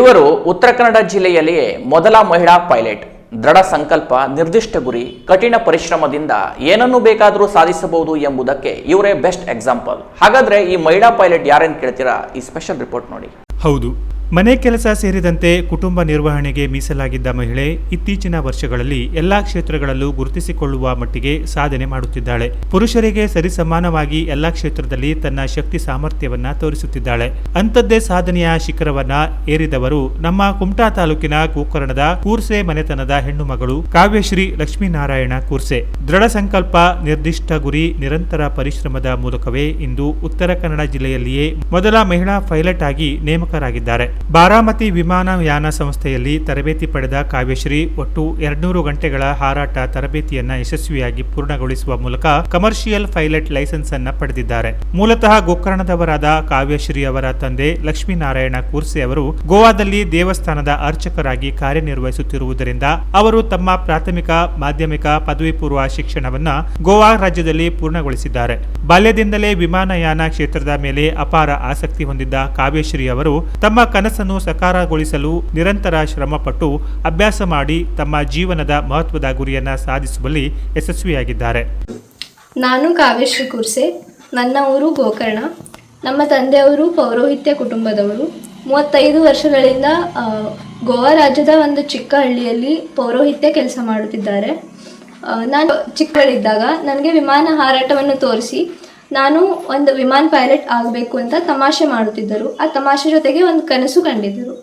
ಇವರು ಉತ್ತರ ಕನ್ನಡ ಜಿಲ್ಲೆಯಲ್ಲಿಯೇ ಮೊದಲ ಮಹಿಳಾ ಪೈಲಟ್. ದೃಢ ಸಂಕಲ್ಪ, ನಿರ್ದಿಷ್ಟ ಗುರಿ, ಕಠಿಣ ಪರಿಶ್ರಮದಿಂದ ಏನನ್ನು ಬೇಕಾದರೂ ಸಾಧಿಸಬಹುದು ಎಂಬುದಕ್ಕೆ ಇವರೇ ಬೆಸ್ಟ್ ಎಕ್ಸಾಂಪಲ್. ಹಾಗಾದ್ರೆ ಈ ಮಹಿಳಾ ಪೈಲಟ್ ಯಾರೇನು ಕೇಳ್ತೀರಾ? ಈ ಸ್ಪೆಷಲ್ ರಿಪೋರ್ಟ್ ನೋಡಿ. ಹೌದು. ಮನೆ ಕೆಲಸ ಸೇರಿದಂತೆ ಕುಟುಂಬ ನಿರ್ವಹಣೆಗೆ ಮೀಸಲಾಗಿದ್ದ ಮಹಿಳೆ ಇತ್ತೀಚಿನ ವರ್ಷಗಳಲ್ಲಿ ಎಲ್ಲಾ ಕ್ಷೇತ್ರಗಳಲ್ಲೂ ಗುರುತಿಸಿಕೊಳ್ಳುವ ಮಟ್ಟಿಗೆ ಸಾಧನೆ ಮಾಡುತ್ತಿದ್ದಾಳೆ. ಪುರುಷರಿಗೆ ಸರಿಸಮಾನವಾಗಿ ಎಲ್ಲಾ ಕ್ಷೇತ್ರದಲ್ಲಿ ತನ್ನ ಶಕ್ತಿ ಸಾಮರ್ಥ್ಯವನ್ನ ತೋರಿಸುತ್ತಿದ್ದಾಳೆ. ಅಂಥದ್ದೇ ಸಾಧನೆಯ ಶಿಖರವನ್ನ ಏರಿದವರು ನಮ್ಮ ಕುಮಟಾ ತಾಲೂಕಿನ ಗೋಕರ್ಣದ ಕೂರ್ಸೆ ಮನೆತನದ ಹೆಣ್ಣು ಮಗಳು ಕಾವ್ಯಶ್ರೀ ಲಕ್ಷ್ಮೀನಾರಾಯಣ ಕೂರ್ಸೆ. ದೃಢ ಸಂಕಲ್ಪ, ನಿರ್ದಿಷ್ಟ ಗುರಿ, ನಿರಂತರ ಪರಿಶ್ರಮದ ಮೂಲಕವೇ ಇಂದು ಉತ್ತರ ಕನ್ನಡ ಜಿಲ್ಲೆಯಲ್ಲಿಯೇ ಮೊದಲ ಮಹಿಳಾ ಪೈಲಟ್ ಆಗಿ ನೇಮಕರಾಗಿದ್ದಾರೆ. ಬಾರಾಮತಿ ವಿಮಾನಯಾನ ಸಂಸ್ಥೆಯಲ್ಲಿ ತರಬೇತಿ ಪಡೆದ ಕಾವ್ಯಶ್ರೀ ಒಟ್ಟು ಎರಡ್ನೂರು ಗಂಟೆಗಳ ಹಾರಾಟ ತರಬೇತಿಯನ್ನ ಯಶಸ್ವಿಯಾಗಿ ಪೂರ್ಣಗೊಳಿಸುವ ಮೂಲಕ ಕಮರ್ಷಿಯಲ್ ಪೈಲಟ್ ಲೈಸೆನ್ಸ್ ಅನ್ನ ಪಡೆದಿದ್ದಾರೆ. ಮೂಲತಃ ಗೋಕರ್ಣದವರಾದ ಕಾವ್ಯಶ್ರೀ ಅವರ ತಂದೆ ಲಕ್ಷ್ಮೀನಾರಾಯಣ ಕೂರ್ಸೆ ಅವರು ಗೋವಾದಲ್ಲಿ ದೇವಸ್ಥಾನದ ಅರ್ಚಕರಾಗಿ ಕಾರ್ಯನಿರ್ವಹಿಸುತ್ತಿರುವುದರಿಂದ ಅವರು ತಮ್ಮ ಪ್ರಾಥಮಿಕ, ಮಾಧ್ಯಮಿಕ, ಪದವಿ ಪೂರ್ವ ಶಿಕ್ಷಣವನ್ನ ಗೋವಾ ರಾಜ್ಯದಲ್ಲಿ ಪೂರ್ಣಗೊಳಿಸಿದ್ದಾರೆ. ಬಾಲ್ಯದಿಂದಲೇ ವಿಮಾನಯಾನ ಕ್ಷೇತ್ರದ ಮೇಲೆ ಅಪಾರ ಆಸಕ್ತಿ ಹೊಂದಿದ್ದ ಕಾವ್ಯಶ್ರೀ ಅವರು ತಮ್ಮ ಕನಸನ್ನು ಸಕಾರಗೊಳಿಸಲು ನಿರಂತರ ಶ್ರಮಪಟ್ಟು ಅಭ್ಯಾಸ ಮಾಡಿ ತಮ್ಮ ಜೀವನದ ಮಹತ್ವದ ಗುರಿಯನ್ನು ಸಾಧಿಸುವಲ್ಲಿ ಯಶಸ್ವಿಯಾಗಿದ್ದಾರೆ. ನಾನು ಕಾವ್ಯಶ್ರೀ ಕುರ್ಸೆ, ನನ್ನ ಊರು ಗೋಕರ್ಣ. ನಮ್ಮ ತಂದೆಯವರು ಪೌರೋಹಿತ್ಯ ಕುಟುಂಬದವರು. ಮೂವತ್ತೈದು ವರ್ಷಗಳಿಂದ ಗೋವಾ ರಾಜ್ಯದ ಒಂದು ಚಿಕ್ಕ ಹಳ್ಳಿಯಲ್ಲಿ ಪೌರೋಹಿತ್ಯ ಕೆಲಸ ಮಾಡುತ್ತಿದ್ದಾರೆ. ನಾನು ಚಿಕ್ಕಗಳಿದ್ದಾಗ ನನಗೆ ವಿಮಾನ ಹಾರಾಟವನ್ನು ತೋರಿಸಿ ನಾನು ಒಂದು ವಿಮಾನ ಪೈಲಟ್ ಆಗಬೇಕು ಅಂತ ತಮಾಷೆ ಮಾಡುತ್ತಿದ್ದರು. ಆ ತಮಾಷೆ ಜೊತೆಗೆ ಒಂದು ಕನಸು ಕಂಡಿದ್ದರು.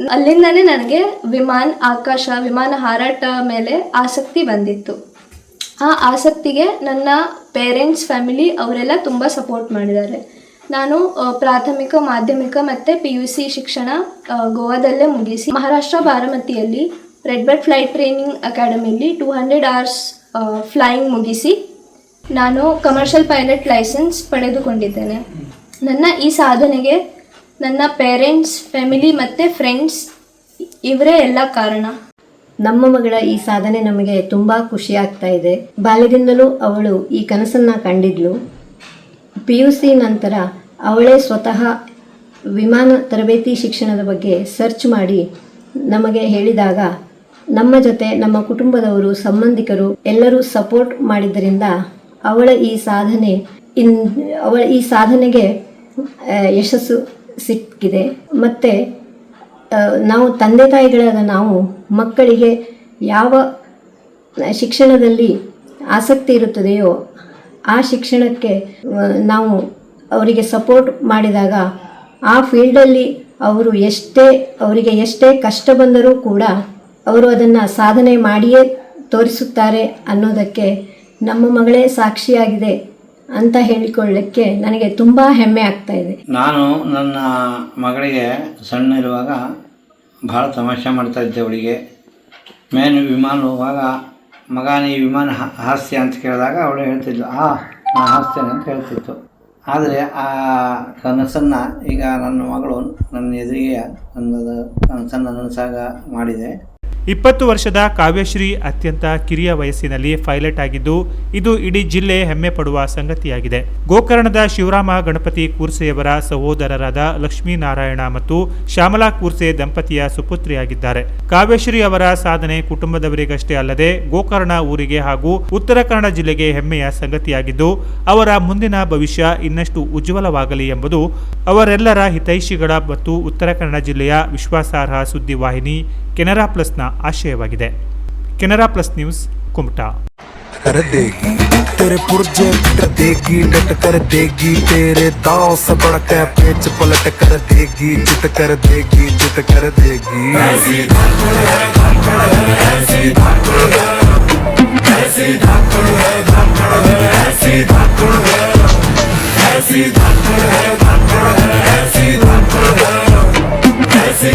ಅಲ್ಲಿಂದನೇ ನನಗೆ ವಿಮಾನ, ಆಕಾಶ, ವಿಮಾನ ಹಾರಾಟ ಮೇಲೆ ಆಸಕ್ತಿ ಬಂದಿತ್ತು. ಆ ಆಸಕ್ತಿಗೆ ನನ್ನ ಪೇರೆಂಟ್ಸ್ ಫ್ಯಾಮಿಲಿ ಅವರೆಲ್ಲ ತುಂಬ ಸಪೋರ್ಟ್ ಮಾಡಿದ್ದಾರೆ. ನಾನು ಪ್ರಾಥಮಿಕ, ಮಾಧ್ಯಮಿಕ ಮತ್ತು ಪಿ ಯು ಸಿ ಶಿಕ್ಷಣ ಗೋವಾದಲ್ಲೇ ಮುಗಿಸಿ ಮಹಾರಾಷ್ಟ್ರ ಬಾರಾಮತಿಯಲ್ಲಿ ರೆಡ್ ಬರ್ಡ್ ಫ್ಲೈಟ್ ಟ್ರೈನಿಂಗ್ ಅಕಾಡೆಮಿಯಲ್ಲಿ ಟೂ ಹಂಡ್ರೆಡ್ ಅವರ್ಸ್ ಫ್ಲೈಯಿಂಗ್ ಮುಗಿಸಿ ನಾನು ಕಮರ್ಷಿಯಲ್ ಪೈಲಟ್ ಲೈಸೆನ್ಸ್ ಪಡೆದುಕೊಂಡಿದ್ದೇನೆ. ನನ್ನ ಈ ಸಾಧನೆಗೆ ನನ್ನ ಪೇರೆಂಟ್ಸ್ ಫ್ಯಾಮಿಲಿ ಮತ್ತು ಫ್ರೆಂಡ್ಸ್ ಇವರೇ ಎಲ್ಲ ಕಾರಣ. ನಮ್ಮ ಮಗಳ ಈ ಸಾಧನೆ ನಮಗೆ ತುಂಬ ಖುಷಿ ಆಗ್ತಾ ಇದೆ. ಬಾಲ್ಯದಿಂದಲೂ ಅವಳು ಈ ಕನಸನ್ನು ಕಂಡಿದ್ಲು. ಪಿ ಯು ಸಿ ನಂತರ ಅವಳೇ ಸ್ವತಃ ವಿಮಾನ ತರಬೇತಿ ಶಿಕ್ಷಣದ ಬಗ್ಗೆ ಸರ್ಚ್ ಮಾಡಿ ನಮಗೆ ಹೇಳಿದಾಗ ನಮ್ಮ ಜೊತೆ ನಮ್ಮ ಕುಟುಂಬದವರು ಸಂಬಂಧಿಕರು ಎಲ್ಲರೂ ಸಪೋರ್ಟ್ ಮಾಡಿದ್ದರಿಂದ ಅವಳ ಈ ಸಾಧನೆ ಇನ್, ಅವಳ ಈ ಸಾಧನೆಗೆ ಯಶಸ್ಸು ಸಿಕ್ಕಿದೆ. ಮತ್ತು ನಾವು ತಂದೆ ತಾಯಿಗಳಾದ ನಾವು ಮಕ್ಕಳಿಗೆ ಯಾವ ಶಿಕ್ಷಣದಲ್ಲಿ ಆಸಕ್ತಿ ಇರುತ್ತದೆಯೋ ಆ ಶಿಕ್ಷಣಕ್ಕೆ ನಾವು ಅವರಿಗೆ ಸಪೋರ್ಟ್ ಮಾಡಿದಾಗ ಆ ಫೀಲ್ಡಲ್ಲಿ ಅವರು ಎಷ್ಟೇ, ಅವರಿಗೆ ಎಷ್ಟೇ ಕಷ್ಟ ಬಂದರೂ ಕೂಡ ಅವರು ಅದನ್ನು ಸಾಧನೆ ಮಾಡಿಯೇ ತೋರಿಸುತ್ತಾರೆ ಅನ್ನೋದಕ್ಕೆ ನಮ್ಮ ಮಗಳೇ ಸಾಕ್ಷಿಯಾಗಿದೆ ಅಂತ ಹೇಳಿಕೊಳ್ಳಕ್ಕೆ ನನಗೆ ತುಂಬ ಹೆಮ್ಮೆ ಆಗ್ತಾ ಇದೆ. ನಾನು ನನ್ನ ಮಗಳಿಗೆ ಸಣ್ಣ ಇರುವಾಗ ಭಾಳ ತಮಾಷೆ ಮಾಡ್ತಾ ಇದ್ದೆ ಅವಳಿಗೆ. ಮೇನು ವಿಮಾನ ಹೋಗುವಾಗ, ಮಗ ನೀ ವಿಮಾನ ಹಾಸ್ಯ ಅಂತ ಕೇಳಿದಾಗ ಅವಳು ಹೇಳ್ತಿದ್ಲು, ಆ, ನಾ ಹಾಸ್ಯನೆ ಅಂತ ಹೇಳ್ತಿತ್ತು. ಆದರೆ ಆ ಕನಸನ್ನು ಈಗ ನನ್ನ ಮಗಳು ನನ್ನ ಎದುರಿಗೆ, ನನ್ನ ಕನಸನ್ನು ನನಸಾಗ ಮಾಡಿದೆ. ಇಪ್ಪತ್ತು ವರ್ಷದ ಕಾವ್ಯಶ್ರೀ ಅತ್ಯಂತ ಕಿರಿಯ ವಯಸ್ಸಿನಲ್ಲಿ ಪೈಲಟ್ ಆಗಿದ್ದು, ಇದು ಇಡೀ ಜಿಲ್ಲೆ ಹೆಮ್ಮೆ ಪಡುವ ಸಂಗತಿಯಾಗಿದೆ. ಗೋಕರ್ಣದ ಶಿವರಾಮ ಗಣಪತಿ ಕೂರ್ಸೆಯವರ ಸಹೋದರರಾದ ಲಕ್ಷ್ಮೀನಾರಾಯಣ ಮತ್ತು ಶ್ಯಾಮಲಾ ಕೂರ್ಸೆ ದಂಪತಿಯ ಸುಪುತ್ರಿಯಾಗಿದ್ದಾರೆ. ಕಾವ್ಯಶ್ರೀ ಅವರ ಸಾಧನೆ ಕುಟುಂಬದವರಿಗಷ್ಟೇ ಅಲ್ಲದೆ ಗೋಕರ್ಣ ಊರಿಗೆ ಹಾಗೂ ಉತ್ತರ ಕನ್ನಡ ಜಿಲ್ಲೆಗೆ ಹೆಮ್ಮೆಯ ಸಂಗತಿಯಾಗಿದ್ದು, ಅವರ ಮುಂದಿನ ಭವಿಷ್ಯ ಇನ್ನಷ್ಟು ಉಜ್ವಲವಾಗಲಿ ಎಂಬುದು ಅವರೆಲ್ಲರ ಹಿತೈಷಿಗಳ ಮತ್ತು ಉತ್ತರ ಕನ್ನಡ ಜಿಲ್ಲೆಯ ವಿಶ್ವಾಸಾರ್ಹ ಸುದ್ದಿವಾಹಿನಿ ಕೆನರಾ ಪ್ಲಸ್ನ ಆಶಯವಾಗಿದೆ. Canara plus news, Kumta. कर देगी तेरे पुर्जे कर देगी डट कर देगी तेरे दाव सब के पेच पलट कर देगी जित कर देगी जित कर देगी ऐसी धाकड़ है धाकड़ है ऐसी धड़कन है ऐसी